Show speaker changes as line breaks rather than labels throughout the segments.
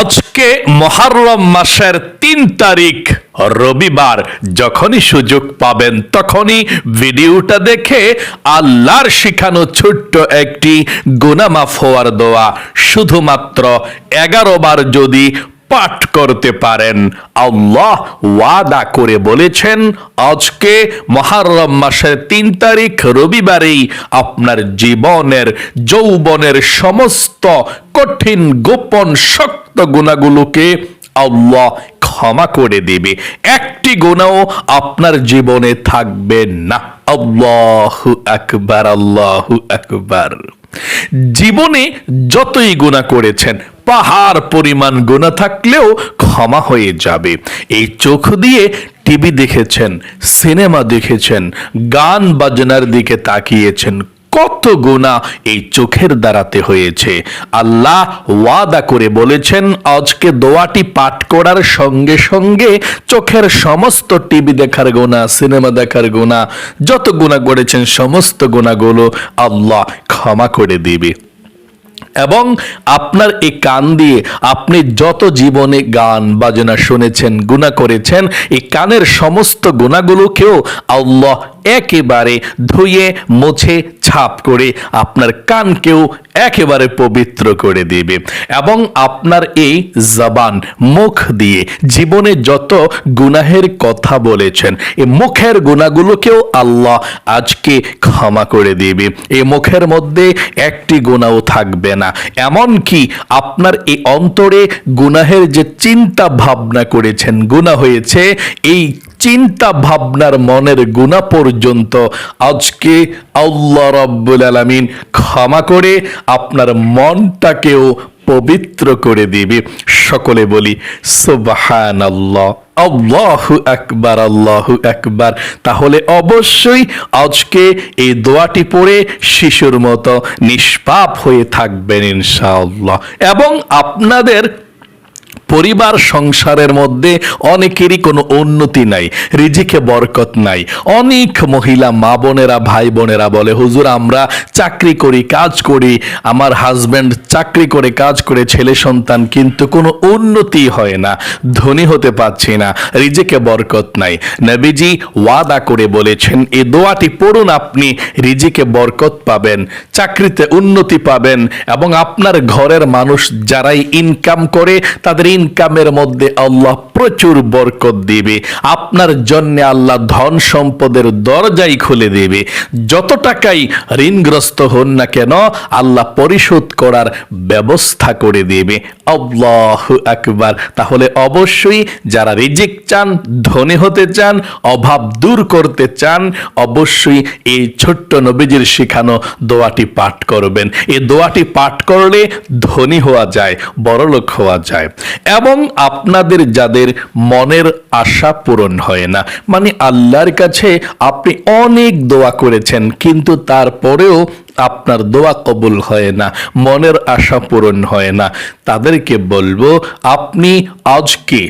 আজকে মহারম মাসের তিন তারিখ, রবিবার। যখনই সুযোগ পাবেন তখনই ভিডিওটা দেখে আল্লাহর শিখানো ছোট্ট একটি গুনামাফ হওয়ার দোয়া শুধুমাত্র এগারো বার যদি পাঠ করতে পারেন। আল্লাহ ওয়াদা করে বলেছেন, আজকে মহারম মাসের তিন তারিখ রবিবারেই আপনার জীবনের, যৌবনের সমস্ত কঠিন, গোপন, শক্ত গুণাগুলোকে আল্লাহ ক্ষমা করে দেবে। একটি গুণাও আপনার জীবনে থাকবে না। আল্লাহু আকবার আল্লাহু আকবার। জীবনে যতই গুণা করেছেন, পাহাড় পরিমাণ গুণা থাকলেও ক্ষমা হয়ে যাবে। এই চোখ দিয়ে টিভি দেখেছেন, সিনেমা দেখেছেন, গান বাজনার দিকে তাকিয়েছেন কত গুণা এই চোখের দ্বারাতে হয়েছে। আল্লাহ ওয়াদা করে বলেছেন, আজকে দোয়াটি পাঠ করার সঙ্গে সঙ্গে চোখের সমস্ত টিভি দেখার গুণা সিনেমা দেখার গুণা যত গুণা করেছেন, সমস্ত গুণাগুলো আল্লাহ ক্ষমা করে দিবে। এবং আপনার এই কান দিয়ে আপনি যত জীবনে গান, বাজনা শুনেছেন গুণা করেছেন, এই কানের সমস্ত গুণাগুলোকেও আল্লাহ একেবারে ধুয়ে, মুছে, ছাপ করে আপনার কানকেও একেবারে পবিত্র করে দেবে। এবং আপনার এই জবান, মুখ দিয়ে জীবনে যত গুনাহের কথা বলেছেন, এই মুখের গুণাগুলোকেও আল্লাহ আজকে ক্ষমা করে দেবে। এই মুখের মধ্যে একটি গুণাও থাকবে না। এমন কি আপনার এই অন্তরে গুনাহের যে চিন্তা ভাবনা করেছেন গুণা হয়েছে, এই চিন্তা ভাবনার মনের গুণা পর্যন্ত আজকে আল্লাহ রব্বুল আলামিন ক্ষমা করে আপনার মনটাকেও পবিত্র করে দিবে। সকলে বলি সুবাহান আল্লাহ আল্লাহু আকবার আল্লাহু আকবার। তাহলে অবশ্যই আজকে এই দোয়াটি পড়ে শিশুর মতো নিষ্পাপ হয়ে থাকবেন ইনশাআল্লাহ। এবং আপনাদের পরিবার সংসারের মধ্যে অনেকেরই কোনো উন্নতি নাই, রিজিকে বরকত নাই। অনেক মহিলা মা বোনেরা, ভাই বোনেরা বলে, হুজুর, আমরা চাকরি করি, কাজ করি, আমার হাজব্যান্ড চাকরি করে, কাজ করে, ছেলে সন্তান, কিন্তু কোনো উন্নতি হয় না, ধনী হতে পারছি না, রিজিকে বরকত নাই। নবীজি ওয়াদা করে বলেছেন এই দোয়াটি পড়ুন আপনি, রিজিকে বরকত পাবেন, চাকরিতে উন্নতি পাবেন এবং আপনার ঘরের মানুষ যারাই ইনকাম করে, তাদের ইনকামের মধ্যে আল্লাহ প্রচুর বরকত দিবে। আপনার জন্য আল্লাহ ধন সম্পদের দরজাই খুলে দেবে। যত টাকাই ঋণগ্রস্ত হন না কেন, আল্লাহ পরিশোধ করার ব্যবস্থা করে দেবে। আল্লাহ আকবার। তাহলে অবশ্যই যারা রিজিক চান, ধনী হতে চান, অভাব দূর করতে চান, অবশ্যই এই ছোট্ট নবীজির শিখানো দোয়াটি পাঠ করবেন। এই দোয়াটি পাঠ করলে ধনী হওয়া যায়, বড়লোক হওয়া যায়। এবং আপনাদের যাদের মনের আশা পূরণ হয় না। মানে আল্লাহর কাছে আপনি অনেক দোয়া করেছেন, কিন্তু তারপরেও আপনার দোয়া কবুল হয় না, মনের আশা পূরণ হয় না। তাদেরকে বলব, আপনি আজকে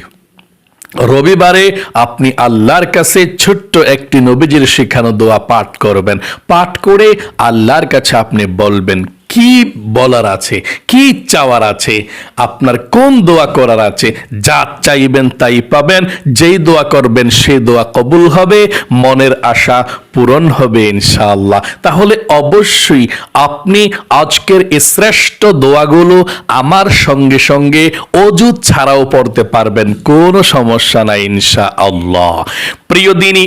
রবিবারে আপনি আল্লাহর কাছে ছোট্ট একটি নবীজির শিখানো দোয়া পাঠ করবেন। পাঠ করে আল্লাহর কাছে আপনি বলবেন কি বলার আছে? কি চাওয়ার আছে? আপনার কোন দোয়া করার আছে? যা চাইবেন তাই পাবেন, যেই দোয়া করবেন সেই দোয়া কবুল হবে, মনের আশা পূরণ হবে ইনশাআল্লাহ। তাহলে অবশ্যই আপনি আজকের এই শ্রেষ্ঠ দোয়াগুলো আমার সঙ্গে সঙ্গে অজু ছাড়াও পড়তে পারবেন, কোনো সমস্যা নাই ইনশা আল্লাহ প্রিয় দিনী,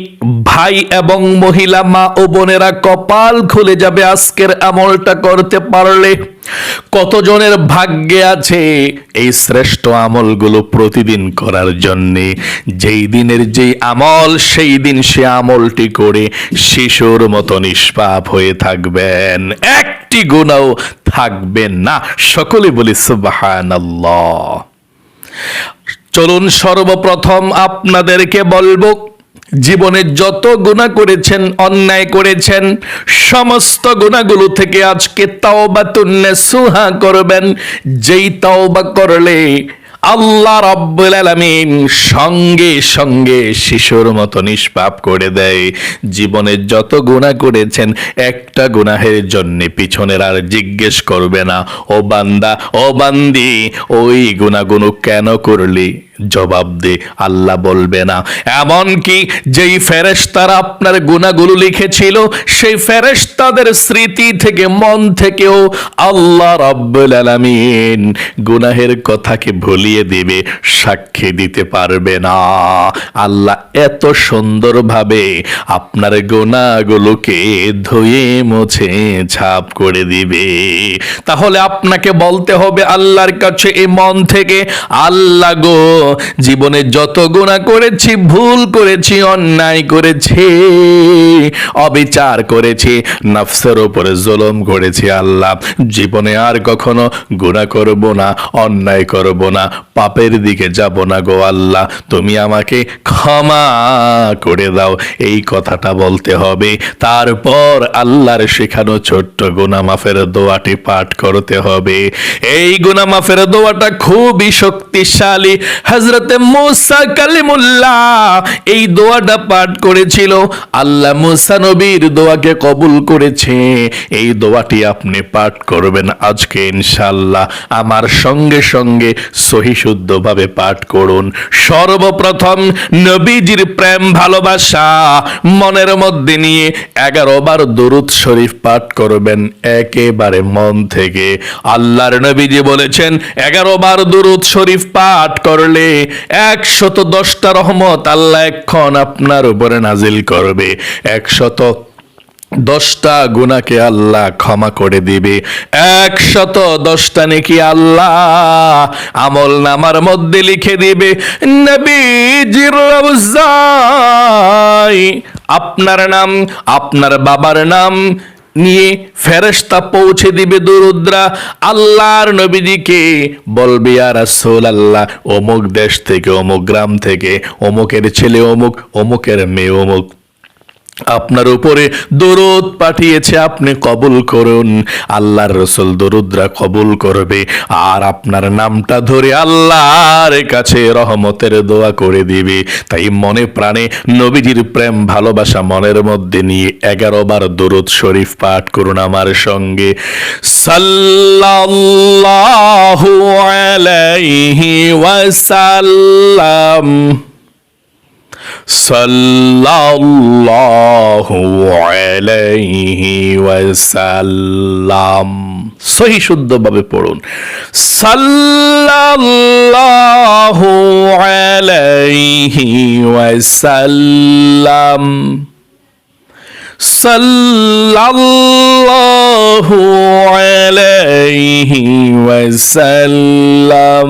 ভাই এবং মহিলা, মা ও বোনেরা কপাল খুলে যাবে আজকের আমলটা করতে পারলে কতজনের ভাগ্যে আছে এই শ্রেষ্ঠ আমলগুলো প্রতিদিন করার জন্যে? যেই দিনের যেই আমল, সেই দিন সে আমলটি করে শিশুর মতো নিষ্পাপ হয়ে থাকবেন। একটি গুণাও থাকবে না। সকলে বলি সুবহানাল্লাহ। চলুন সর্বপ্রথম আপনাদেরকে বলব জীবনে যত গুণা করেছেন, অন্যায় করেছেন, সমস্ত গুণাগুলো থেকে আজকে তাওবা তুন্নে সুহা করবেন। যেই তাওবা করলে আল্লাহ রব্বুল আলামিন সঙ্গে সঙ্গে শিশুর মতো নিষ্পাপ করে দেয়। জীবনে যত গুণা করেছেন, একটা গুনাহের জন্য পিছনের আর জিজ্ঞেস করবে না, ও বান্দা, ও বান্দি, ওই গুণাগুলো কেন করলি? জবাব দে, আল্লাহ বলবে না। এমনকি যেই ফেরেশতারা আপনার গুণাগুলো লিখেছিল, সেই ফেরেশতাদের স্মৃতি থেকে, মন থেকেও আল্লাহ রব্বুল আলামিন গুনাহের কথাকে ভুলিয়ে দিবে, সাক্ষী দিতে পারবে না। আল্লাহ এত সুন্দরভাবে আপনার গুণাগুলোকে ধুয়ে, মুছে, ছাপ করে দিবে। তাহলে আপনাকে বলতে হবে, আল্লাহর কাছে এই মন থেকে, আল্লাহ গো জীবনে যত গুণা করেছি, ভুল করেছি, অন্যায় করেছি, অবিচার করেছি, নফসের উপরে জুলুম করেছি আল্লাহ। জীবনে আর কখনো গুণা করব না, অন্যায় করব না, পাপের দিকে যাব না গো আল্লাহ। তুমি আমাকে ক্ষমা করে দাও, এই কথাটা বলতে হবে। তারপর আল্লাহর শেখানো ছোট্ট মাফের দোয়াটি পাঠ করতে হবে। এই মাফের দোয়াটা খুবই শক্তিশালী হজরতে মুসা কালিমুল্লাহ এই দোয়াটা পাঠ করেছিল। আল্লাহ মুসা নবীর দোয়াকে কবুল করেছে। এই দোয়াটি আপনি পাঠ করবেন আজকে ইনশাল্লাহ আমার সঙ্গে সঙ্গে সহি শুদ্ধভাবে পাঠ করুন। সর্বপ্রথম নবীজির প্রেম ভালোবাসা মনের মধ্যে নিয়ে এগারো বার দরুদ শরীফ পাঠ করবেন একেবারে মন থেকে। আল্লাহর নবীজি বলেছেন, এগারো বার দরুদ শরীফ পাঠ করলে একশত দশটা রহমত আল্লাহ এখন আপনার উপরে নাজিল করবে। একশত দশটা গুণাকে আল্লাহ ক্ষমা করে দিবে। একশত দশটা নাকি আল্লাহ আমল নামার মধ্যে লিখে দিবে। আপনার নাম, আপনার বাবার নাম নিয়ে ফেরস্তা পৌঁছে দিবে দুরুদ্রা। আল্লাহর নবীজিকে বলবে আর আসল আল্লাহ অমুক দেশ থেকে, অমুক গ্রাম থেকে, অমুকের ছেলে অমুক, অমুকের মেয়ে অমুক। আপনার উপরে দরুদ পাঠিয়েছে, আপনি কবুল করুন। আল্লাহর রসুল দরুদরা কবুল করবে। আর আপনার নামটা ধরে আল্লাহর কাছে রহমতের দোয়া করে দিবে। তাই মনে প্রাণে নবীজির প্রেম, ভালোবাসা মনের মধ্যে নিয়ে এগারো বার দরুদ শরীফ পাঠ করুন আমার সঙ্গে। ওয়াসাল্লাম। সাল্লাল্লাহু আলাইহি ওয়াসাল্লাম সহি শুদ্ধভাবে পড়ুন। সাল্লাল্লাহু আলাইহি ওয়াসাল্লাম সাল্লাল্লাহু আলাইহি ওয়াসাল্লাম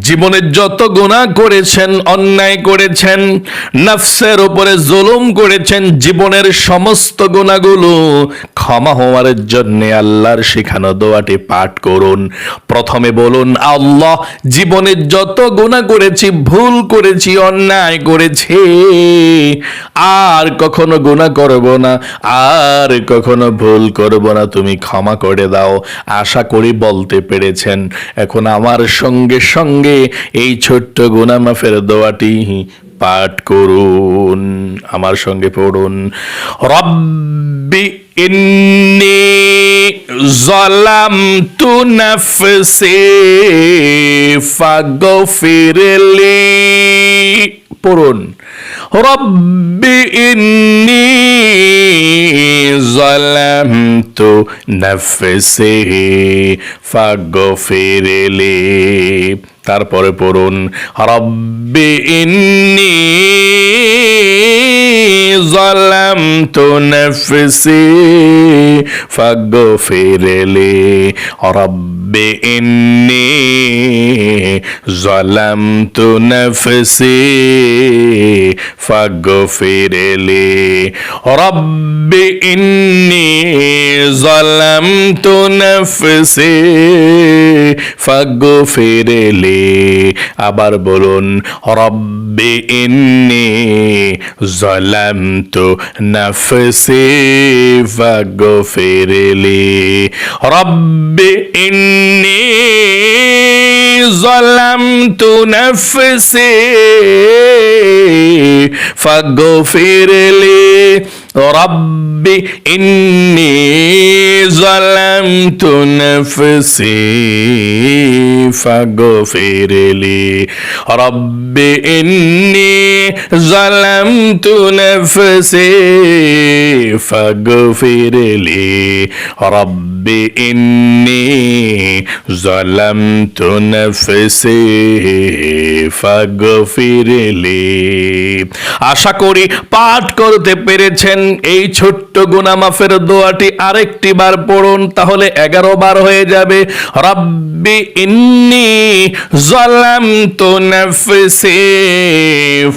জীবনে যত গুণা করেছেন, অন্যায় করেছেন, নফসের উপরে জুলুম করেছেন, জীবনের সমস্ত গুণাগুলো ক্ষমা হওয়ার জন্য আল্লাহর শেখানো দোয়াটি পাঠ করুন। প্রথমে বলুন, আল্লাহ জীবনে যত গুণা করেছি, ভুল করেছি, অন্যায় করেছি, আর কখনো গুণা করব না, আর কখনো ভুল করব না, তুমি ক্ষমা করে দাও। আশা করি বলতে পেরেছেন। এখন আমার সঙ্গে সঙ্গে এই ছোট্ট গুনামাফের দোয়াটি পাঠ করুন আমার সঙ্গে পড়ুন। রব্বি ইন্নি জলাম তু নফসি ফাগফিরলি পড়ুন। রব্বি ইন্নি জলামত নফসি ফাগফিরলি তারপরে পড়ুন। রব্বি ইন্নি ظلمت نفسي فاغفر لي رب إني ظلمت نفسي فاغفر لي رب إني ظلمت نفسي فاغفر لي আবার বলুন রব্বি ইন্নি ظلمت نفسي فاغفر لي رب إني ظلمت نفسي فاغفر لي رب إني ظلمت نفسي فاغفر لي رب إني ظلمت نفسي فاغفر لي رب إني ظلمت نفسي فاغفر لي আশা করি পাঠ করতে পেরেছেন এই ছোট্ট গুনাহ মাফের দোয়াটি আরেকটি বার পড়ুন, তাহলে এগারো বার হয়ে যাবে। রব্বি ইন্নি জালামতু নাফসি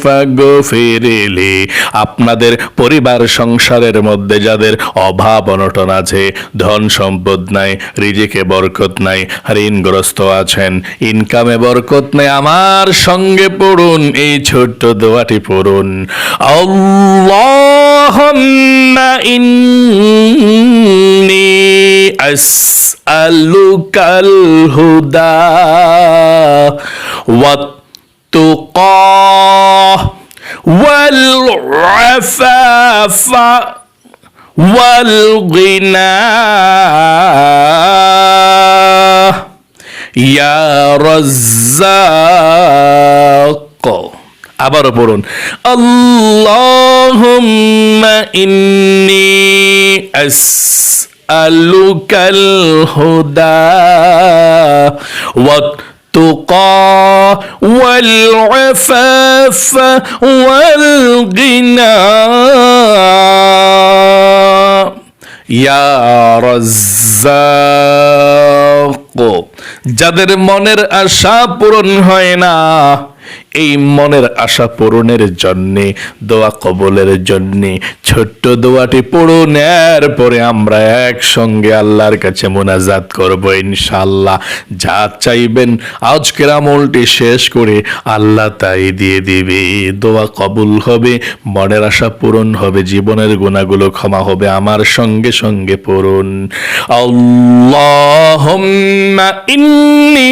ফাগফিরলি আপনাদের পরিবার সংসারের মধ্যে যাদের অভাব অনটন আছে, ধন সম্পদ নাই, রিজিকে বরকত নাই, ঋণগ্রস্ত আছেন, ইনকামে বরকত নাই, আমার সঙ্গে পড়ুন, এই ছোট্ট দোয়াটি পড়ুন। اللهم إني أسألك الهدى والتقى والعفاف والغنى. يا رزاق আবারও পড়ুন আল্লাহুম্মা ইন্নি আসআলুকাল হুদা والتقى والعفاف والغنى يا رزاق যাদের মনের আশা পূরণ হয় না এই মনের আশা পূরণের জন্যে, দোয়া কবলের জন্যে, ছোট্ট দোয়াটি পড়ুন এরপরে আমরা একসঙ্গে আল্লাহর কাছে মোনাজাত করব ইনশাল্লাহ যা চাইবেন আজকের আমলটি শেষ করে আল্লাহ তাই দিয়ে দিবে। দোয়া কবুল হবে, মনের আশা পূরণ হবে, জীবনের গুণাগুলো ক্ষমা হবে, আমার সঙ্গে সঙ্গে পড়ুন। আল্লাহুম্মা ইন্নি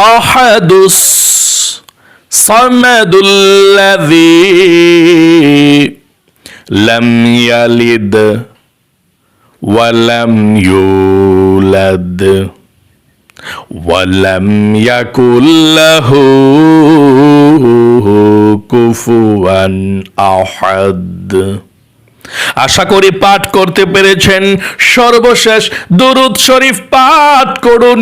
الأحد الصمد الذي لم يلد ولم يولد ولم يكن له كفوا أحد আশা করি পাঠ করতে পেরেছেন সর্বশেষ দুরুদ শরীফ পাঠ করুন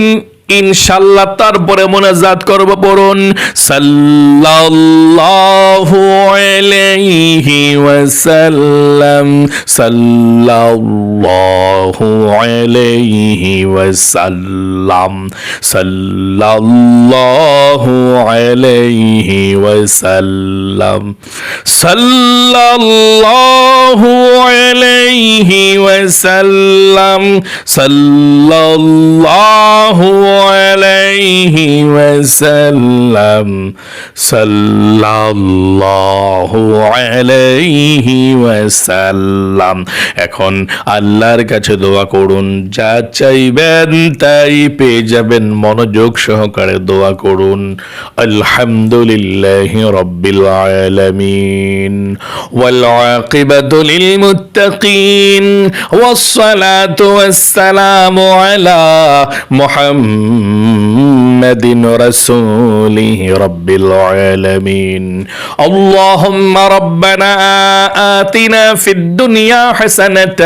ইনশাল্লাহ তারপরে মোনাজাত করব পড়ুন। সাল্লাল্লাহু আলাইহি ওয়াসাল্লাম। সাল্লাল্লাহু আলাইহি ওয়াসাল্লাম। সাল্লাল্লাহু আলাইহি ওয়াসাল্লাম। সাল্লাল্লাহু আলাইহি ওয়াসাল্লাম। সাল্লাল্লাহু আলাইহি ওয়াসাল্লাম সাল্লাল্লাহু আলাইহি ওয়াসাল্লাম এখন আল্লাহর কাছে দোয়া করুন যা চাইবেন তাই পেয়ে যাবেন মনোযোগ সহকারে দোয়া করুন আলহামদুলিল্লাহি রব্বিল আলামিন ওয়াল আকিবাতু লিল মুত্তাকিন والصلاة والسلام على محمد رسوله رب العالمين اللهم ربنا آتنا في الدنيا حسنة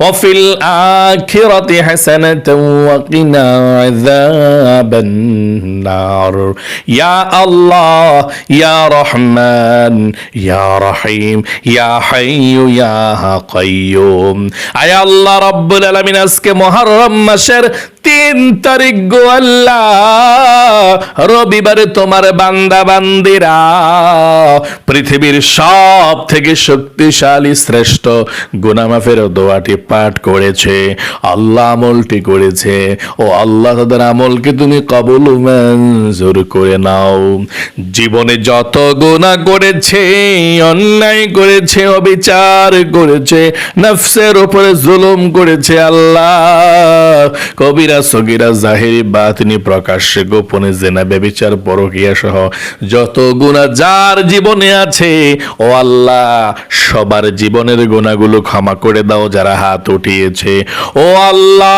وفي الآخرة حسنة وقنا عذاب النار يا الله يا رحمن يا رحيم يا حي يا قيوم আয় আল্লাহ রব্বুল আলামিন আজকে মহরম মাসের তিন তারিখ গো আল্লাহ, রবিবারে তোমার বান্দা বান্দিরা পৃথিবীর সব থেকে শক্তিশালী, শ্রেষ্ঠ গুনামাফের দোয়াটি পাঠ করেছে, আল্লাহ আমলটি করেছে। ও আল্লাহ তাদের আমলকে তুমি কবুল মঞ্জুর করে নাও। জীবনে যত গুনাহ করেছে, অন্যায় করেছে, অবিচার করেছে, নফসের উপরে জুলুম করেছে আল্লাহ, কবিরা সগিরা জাহেরি বাতিনি প্রকাশ্যে গোপনে জেনা বেবিচার পরকিয়া সহ যত গুণা যার জীবনে আছে, ও আল্লাহ, সবার জীবনের গুণাগুলো ক্ষমা করে দাও যারা হাত উঠিয়েছে। ও আল্লাহ,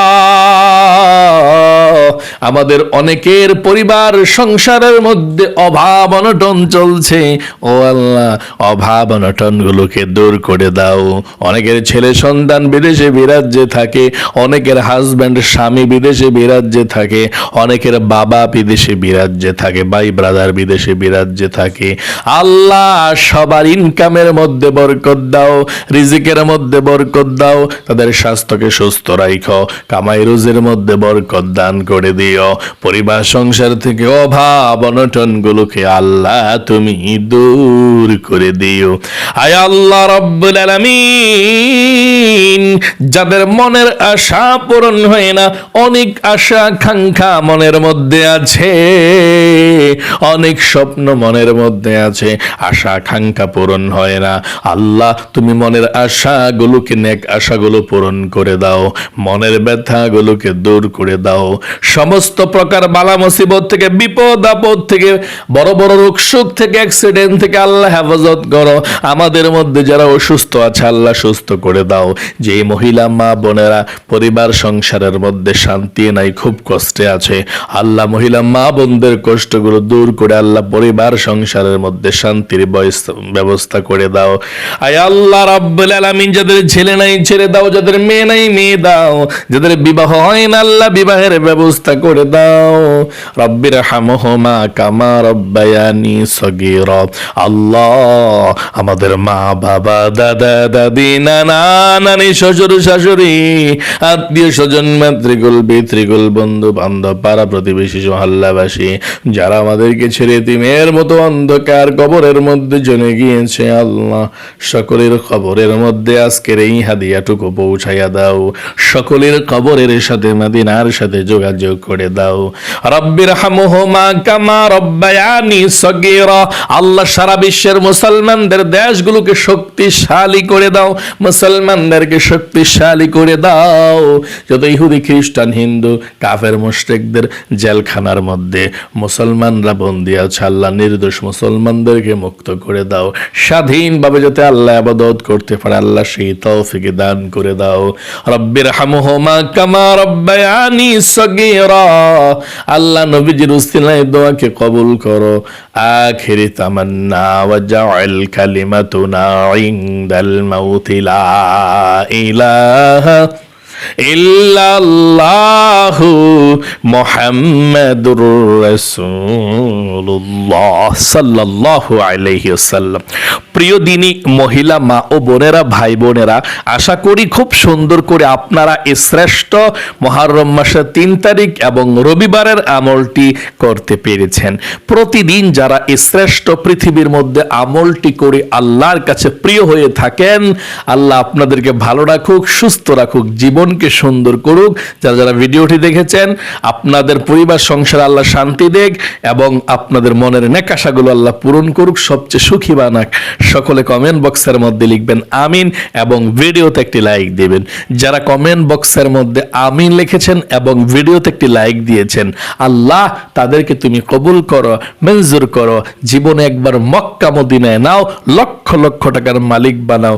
আমাদের অনেকের পরিবার সংসারের মধ্যে অভাব অনটন চলছে। ও আল্লাহ, অভাব অনটন গুলোকে দূর করে দাও। অনেকের ছেলে সন্তান বিদেশে বিরাজ্যে থাকে, অনেকের হাজব্যান্ড স্বামী বিদেশে বিরাজ্যে থাকে, অনেকের বাবা বিদেশে বিরাজ্যে থাকে, ভাই ব্রাদার বিদেশে বিরাজ্যে থাকে। আল্লাহ সবার ইনকামের মধ্যে বরকত দাও, রিজিকের মধ্যে বরকত দাও, তাদের স্বাস্থ্যকে সুস্থ রাখো কামাই রুজের মধ্যে বরকত দান করে দিও। পরিবার, সংসার থেকে অভাব অনটন গুলোকে আল্লাহ তুমি দূর করে দিও। আয় আল্লাহ রব্বুল আলামিন, যাদের মনের আশা পূরণ হয় না অনেক আশা আকাঙ্ক্ষা মনের মধ্যে আছে। অনেক স্বপ্ন মনের মধ্যে আছে। আশা আকাঙ্ক্ষা পূরণ হয় না। আল্লাহ, তুমি মনের আশাগুলোকে নেক আশাগুলো পূরণ করে দাও। মনের ব্যথাগুলোকে দূর করে দাও। সমস্ত প্রকার বালা মুসিবত থেকে, বিপদ, আপদ থেকে, বড় বড় রোগ সুখ থেকে অ্যাক্সিডেন্ট থেকে আল্লাহ হেফাজত করো। আমাদের মধ্যে যারা অসুস্থ আছে, আল্লাহ সুস্থ করে দাও। যে মহিলা, মা, বোনেরা পরিবার, সংসারের মধ্যে শান্তি নাই, খুব কষ্টে আছে। আল্লাহ মহিলা, মা বোনদের কষ্টগুলো দূর করে আল্লাহ পরিবার সংসারের মধ্যে শান্তির ব্যবস্থা করে দাও। আয় আল্লাহ রাব্বুল আলামিন, যাদের ছেলে নাই, ছেড়ে দাও। যাদের মেয়ে নাই, মেয়ে দাও। যাদের বিবাহ হয় না, আল্লাহ বিবাহের ব্যবস্থা করে দাও। রব্বির হামহমা কামা রব্বায়ানি সগীর। আল্লাহ আমাদের মা, বাবা, দাদা, দাদি, নানা, নানি, শ্বশুর, শাশুড়ি, আত্মীয় স্বজন মাতৃকুল পিতৃকুল বন্ধু বান্ধব, পাড়া প্রতিবেশী মহল্লাবাসী যারা আমাদেরকে ছেড়ে তিমের মতো অন্ধকার কবরের মধ্যে জমে গিয়েছে, আল্লাহ, সকলের খবরের মধ্যে আজকের এই হাদিয়াটুকু পৌঁছাইয়া দাও। সকলের কবরের সাথে, মাদিনার সাথে যোগাযোগ করে দাও। রব্বির হামুহুমা কামা রব্বায়ানি সগীরা। আল্লাহ সারা বিশ্বের মুসলমানদের দেশগুলোকে শক্তিশালী করে দাও। মুসলমানদেরকে শক্তিশালী করে দাও। যত ইহুদি, খ্রিস্টান হিন্দু, কাফের মুশরিকদের জেলখানার মধ্যে। মুসলমানরা বন্দি আছে আল্লাহ, নির্দোষ মুসলমানদেরকে মুক্ত করে দাও। স্বাধীনভাবে যাতে আল্লাহ আবাদত করতে পারে, আল্লাহ সেই তৌফিকে দান করে দাও। রব্বির হামুহুমা কামা রব্বায়ানি সগীরা। আল্লাহ নবীজির উসিলায় দোয়াকে কবুল করো। আখিরি তামান্না ওয়াজআল কালিমাতুনা ইনদাল মাউতি লা ইলাহা ইল্লাল্লাহু মুহাম্মাদুর রাসূলুল্লাহ সাল্লাল্লাহু আলাইহি ওয়াসাল্লাম। প্রিয় দিনী মহিলা, মা ও বোনেরা, ভাই বোনেরা, আশা করি খুব সুন্দর করে আপনারা এই শ্রেষ্ঠ মহারম মাসের তিন তারিখ এবং রবিবারের আমলটি করতে পেরেছেন। প্রতিদিন যারা এই শ্রেষ্ঠ পৃথিবীর মধ্যে আমলটি করে আল্লাহর কাছে প্রিয় হয়ে থাকেন, আল্লাহ আপনাদেরকে ভালো রাখুক, সুস্থ রাখুক জীবনকে সুন্দর করুক, যারা যারা ভিডিওটি দেখেছেন, আপনাদের পরিবার, সংসার আল্লাহ শান্তি দেখ এবং আপনাদের মনের নেকাশাগুলো আল্লাহ পূরণ করুক, সবচেয়ে সুখী বানাক। সকলে কমেন্ট বক্সের মধ্যে লিখবেন আমিন এবং ভিডিওতে একটি লাইক দিবেন। যারা কমেন্ট বক্সের মধ্যে আমিন লিখেছেন এবং ভিডিওতে একটি লাইক দিয়েছেন, আল্লাহ তাদেরকে তুমি কবুল করো, মঞ্জুর করো। জীবনে একবার মক্কা মদিনায় নাও, লক্ষ লক্ষ টাকার মালিক বানাও।